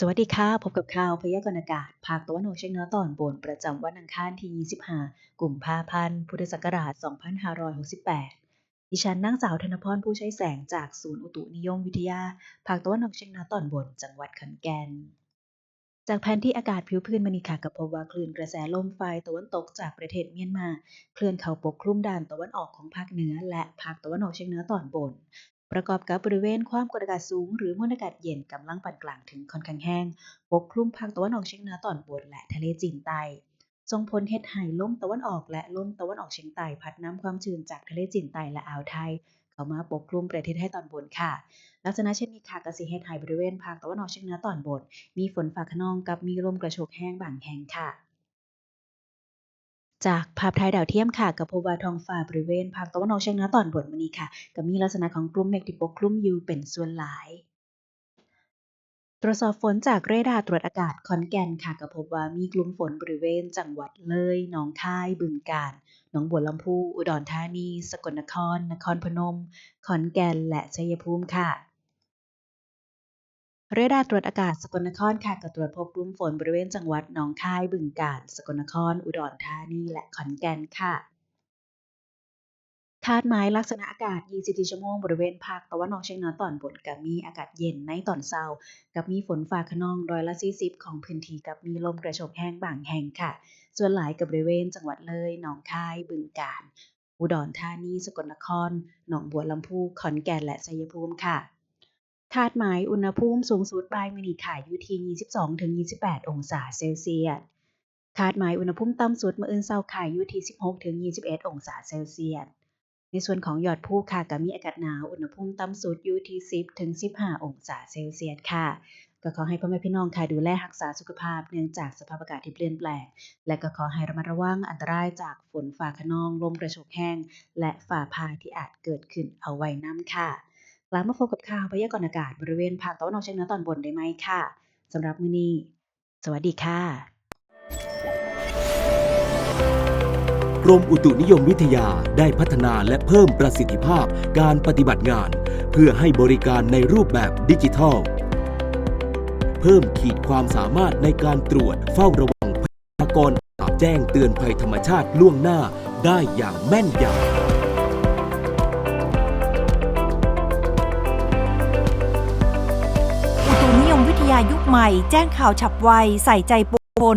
สวัสดีค่ะ พบกับข่าวพยากรณ์อากาศ ภาคตะวันออกเฉียงเหนือตอนบนประจำวันอังคารที่ 25กุมภาพันธ์ พุทธศักราช 2568 ดิฉันนางสาวธนพรผู้ใช้แสงจากศูนย์อุตุนิยมวิทยา ภาคตะวันออกเฉียงเหนือตอนบน จังหวัดขอนแก่น จากแผนที่อากาศผิวพื้นมณีค่ะก็พบว่าคลื่นกระแสลมฝ่ายตะวันตกจากประเทศเมียนมา เคลื่อนเข้าปกคลุมด้านตะวันออกของภาคเหนือ และภาคตะวันออกเฉียงเหนือตอนบน ประกอบกับบริเวณความกดอากาศสูง หรือมวลอากาศเย็นกำลังปานกลางถึงค่อนข้างแห้ง ปกคลุมภาคตะวันออกเฉียงเหนือตอนบนและทะเลจีนใต้ส่งผลเฮ็ดให้ลมตะวันออกและลมตะวันออกเฉียงใต้พัดนำความชื้นจากทะเลจีนใต้และอ่าวไทย เข้ามาปกคลุมประเทศไทยตอนบนค่ะ ลักษณะเช่นนี้ค่ะกสิเฮ็ดให้บริเวณภาคตะวันออกเฉียงเหนือตอนบน มีฝนฟ้าคะนองกับมีลมกระโชกแห้งบางแห่งค่ะ จากภาพถ่ายดาวเทียมค่ะก็พบว่าท้องฟ้าบริเวณภาคตะวันออกเฉียงเหนือตอนบนมื้อนี้ค่ะก็มีลักษณะของกลุ่มเมฆที่ปกคลุมอยู่เป็นส่วนหลาย ตรวจสอบฝนจากเรดาร์ตรวจอากาศขอนแก่นค่ะก็พบว่ามีกลุ่มฝนบริเวณ จังหวัดเลยหนองคาย บึงกาฬหนองบัวลำพู อุดรธานี สกลนคร นครพนม ขอนแก่น และชัยภูมิค่ะ เรดาร์ตรวจอากาศสกลนครค่ะก็ตรวจพบกลุ่มฝนบริเวณจังหวัดหนองคาย บึงกาฬ สกลนคร อุดรธานี และขอนแก่นค่ะ คาดหมายลักษณะอากาศ 24 ชั่วโมงบริเวณภาคตะวันออกเฉียงเหนือตอนบนก็มีอากาศเย็นในตอนเช้ากับมีฝนฟ้าคะนองร้อยละ 40 ของพื้นที่กับมีลมกระโชกแห้งบางแห่งค่ะ ส่วนหลายกับบริเวณจังหวัดเลย หนองคาย บึงกาฬ อุดรธานี สกลนคร หนองบัวลำพู ขอนแก่น และชัยภูมิค่ะ คาดหมายอุณหภูมิสูงสุดบายมื้อนี้ค่ะอยู่ที่ 22-28 องศาเซลเซียสคาดหมายอุณหภูมิต่ำสุดมื้ออื่นเช้าค่ะอยู่ที่ 16-21 องศาเซลเซียส ในส่วนของยอดภูค่ะก็มีอากาศหนาวอุณหภูมิต่ำสุดอยู่ที่ 10-15 องศาเซลเซียสค่ะ ก็ขอให้พ่อแม่พี่น้องค่ะดูแลรักษาสุขภาพเนื่องจากสภาพอากาศที่เปลี่ยนแปลง และก็ขอให้ระมัดระวังอันตรายจากฝนฟ้าคะนองลมกระโชกแห้ง และฟ้าผ่าที่อาจเกิดขึ้นเอาไว้น้ำค่ะ กลับมาพบกับข่าวพยากรณ์อากาศบริเวณภาคตะวันออกเฉียงเหนือตอนบนได้ไหมค่ะสำหรับมื้อนี้ สวัสดีค่ะ กรมอุตุนิยมวิทยาได้พัฒนาและเพิ่มประสิทธิภาพการปฏิบัติงาน เพื่อให้บริการในรูปแบบดิจิทัล เพิ่มขีดความสามารถในการตรวจเฝ้าระวังพยากรณ์แจ้งเตือนภัยธรรมชาติล่วงหน้าได้อย่างแม่นยำ ยมวิทยายุคใหม่ แจ้งข่าวฉับไว ใส่ใจปวงชน